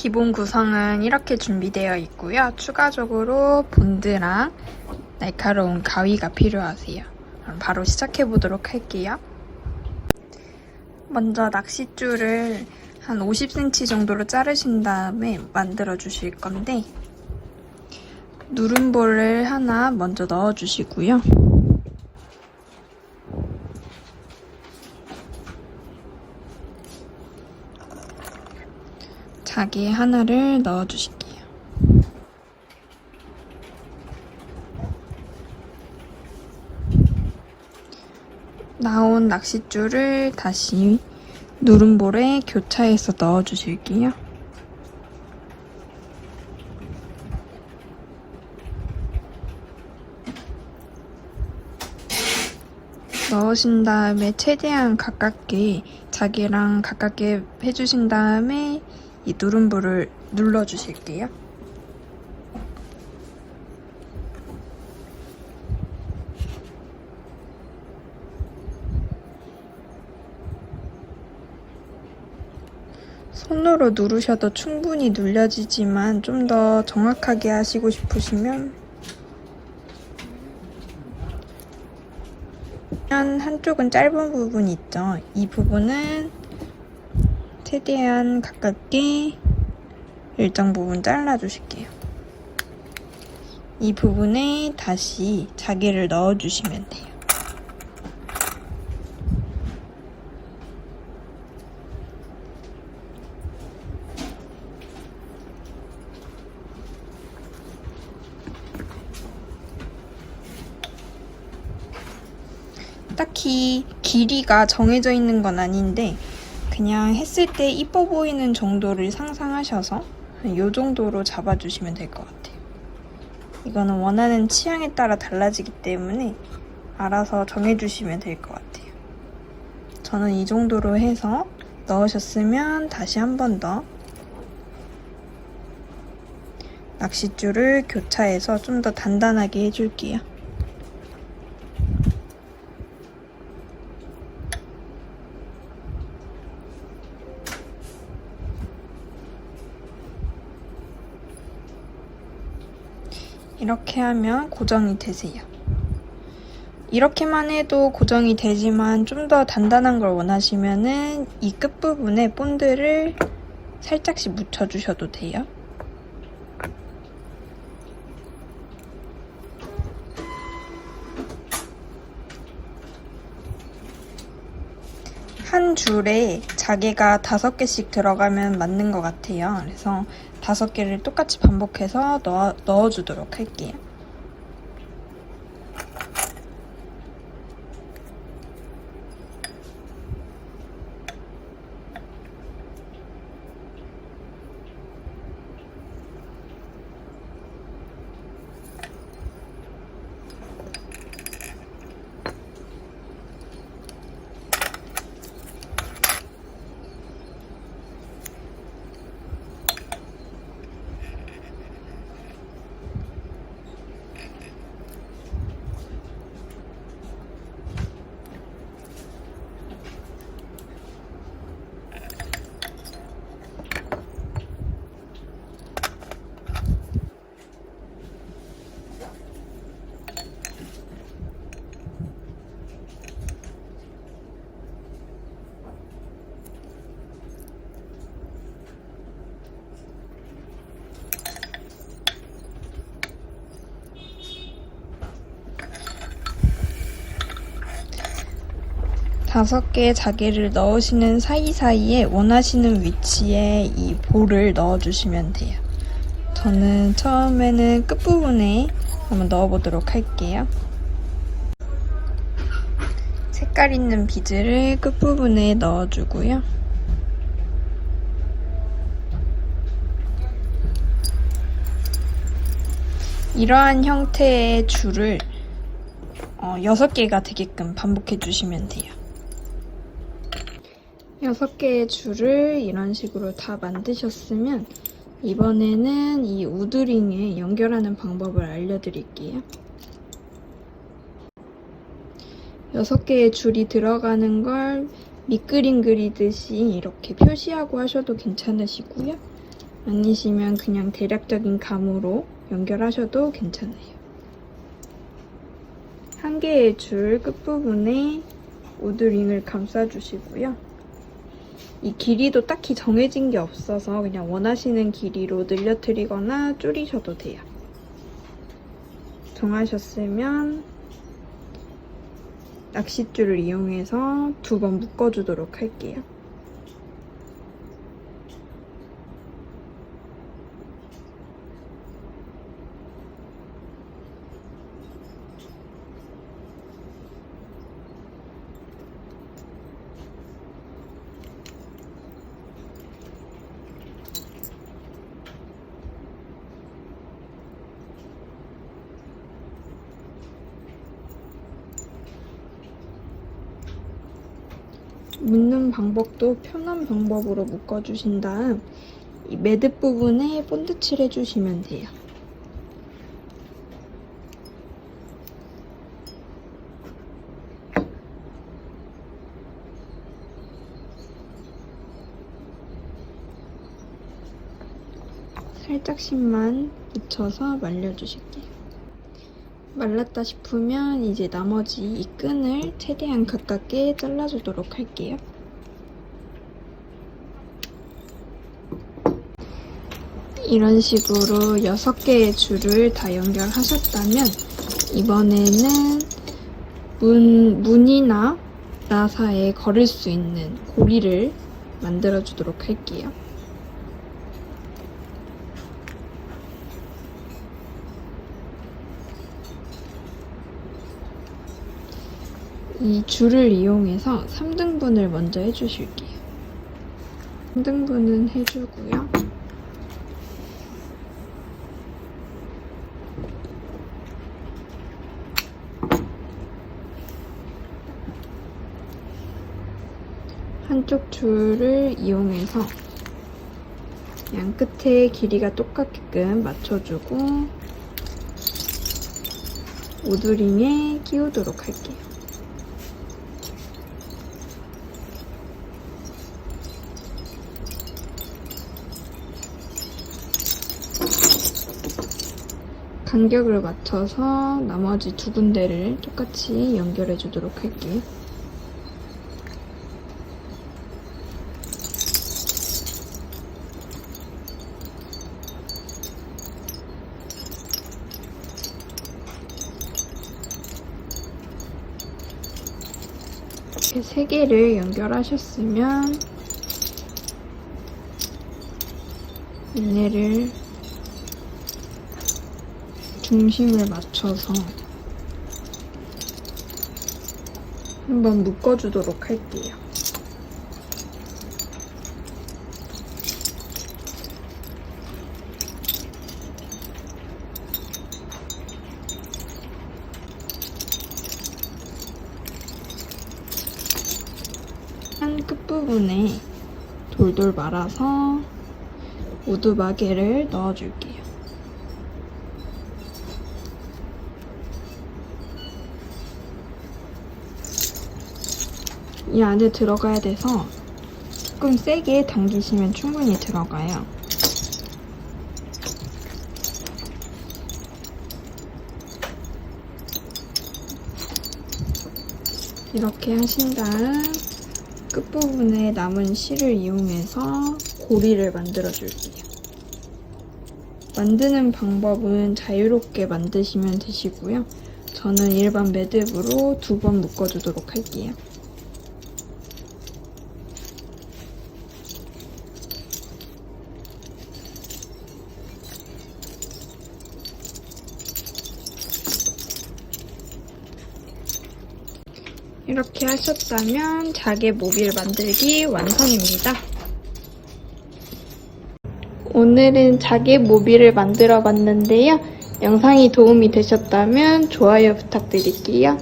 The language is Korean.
기본 구성은 이렇게 준비되어 있고요. 추가적으로 본드랑 날카로운 가위가 필요하세요. 그럼 바로 시작해 보도록 할게요. 먼저 낚싯줄을 한 50cm 정도로 자르신 다음에 만들어 주실 건데 누름볼을 하나 먼저 넣어 주시고요. 자기 하나를 넣어 주실게요. 나온 낚싯줄을 다시 누름볼에 교차해서 넣어 주실게요. 넣으신 다음에 최대한 가깝게 자기랑 가깝게 해주신 다음에 이 누름볼을 눌러 주실게요. 손으로 누르셔도 충분히 눌려지지만 좀 더 정확하게 하시고 싶으시면 한- 한쪽은 짧은 부분 있죠. 이 부분은 최대한 가깝게 일정 부분 잘라주실게요. 이 부분에 다시 자개를 넣어주시면 돼요. 딱히 길이가 정해져 있는 건 아닌데 그냥 했을 때 이뻐 보이는 정도를 상상하셔서 이 정도로 잡아주시면 될 것 같아요. 이거는 원하는 취향에 따라 달라지기 때문에 알아서 정해주시면 될 것 같아요. 저는 이 정도로 해서 넣으셨으면 다시 한 번 더 낚싯줄을 교차해서 좀 더 단단하게 해줄게요. 이렇게 하면 고정이 되세요. 이렇게만 해도 고정이 되지만 좀 더 단단한 걸 원하시면은 이 끝부분에 본드를 살짝씩 묻혀주셔도 돼요. 한 줄에 자개가 다섯 개씩 들어가면 맞는 것 같아요. 그래서 다섯 개를 똑같이 반복해서 넣어, 넣어주도록 할게요. 다섯 개의 자개를 넣으시는 사이사이에 원하시는 위치에 이 볼을 넣어주시면 돼요. 저는 처음에는 끝부분에 한번 넣어보도록 할게요. 색깔 있는 비즈를 끝부분에 넣어주고요. 이러한 형태의 줄을 어, 6개가 되게끔 반복해 주시면 돼요. 6개의 줄을 이런 식으로 다 만드셨으면 이번에는 이 우드링에 연결하는 방법을 알려드릴게요. 6개의 줄이 들어가는 걸 밑그림 그리듯이 이렇게 표시하고 하셔도 괜찮으시고요. 아니시면 그냥 대략적인 감으로 연결하셔도 괜찮아요. 한 개의 줄 끝부분에 우드링을 감싸주시고요. 이 길이도 딱히 정해진 게 없어서 그냥 원하시는 길이로 늘려드리거나 줄이셔도 돼요. 정하셨으면 낚싯줄을 이용해서 두 번 묶어주도록 할게요. 묶는 방법도 편한 방법으로 묶어주신 다음 이 매듭 부분에 본드 칠 해주시면 돼요. 살짝씩만 묻혀서 말려주실게요. 말랐다 싶으면 이제 나머지 이 끈을 최대한 가깝게 잘라주도록 할게요. 이런 식으로 6개의 줄을 다 연결하셨다면 이번에는 문, 문이나 나사에 걸을 수 있는 고리를 만들어 주도록 할게요. 이 줄을 이용해서 3등분을 먼저 해주실게요. 3등분은 해주고요. 한쪽 줄을 이용해서 양 끝에 길이가 똑같게끔 맞춰주고 오드링에 끼우도록 할게요. 간격을 맞춰서 나머지 두 군데를 똑같이 연결해 주도록 할게요. 이렇게 세 개를 연결하셨으면 얘네를 중심을 맞춰서 한번 묶어주도록 할게요. 한 끝부분에 돌돌 말아서 오두마개를 넣어줄게요. 이 안에 들어가야 돼서 조금 세게 당기시면 충분히 들어가요. 이렇게 하신 다음 끝부분에 남은 실을 이용해서 고리를 만들어 줄게요. 만드는 방법은 자유롭게 만드시면 되시고요. 저는 일반 매듭으로 두 번 묶어주도록 할게요. 이렇게 하셨다면 자개 모빌 만들기 완성입니다. 오늘은 자개 모빌을 만들어 봤는데요. 영상이 도움이 되셨다면 좋아요 부탁드릴게요.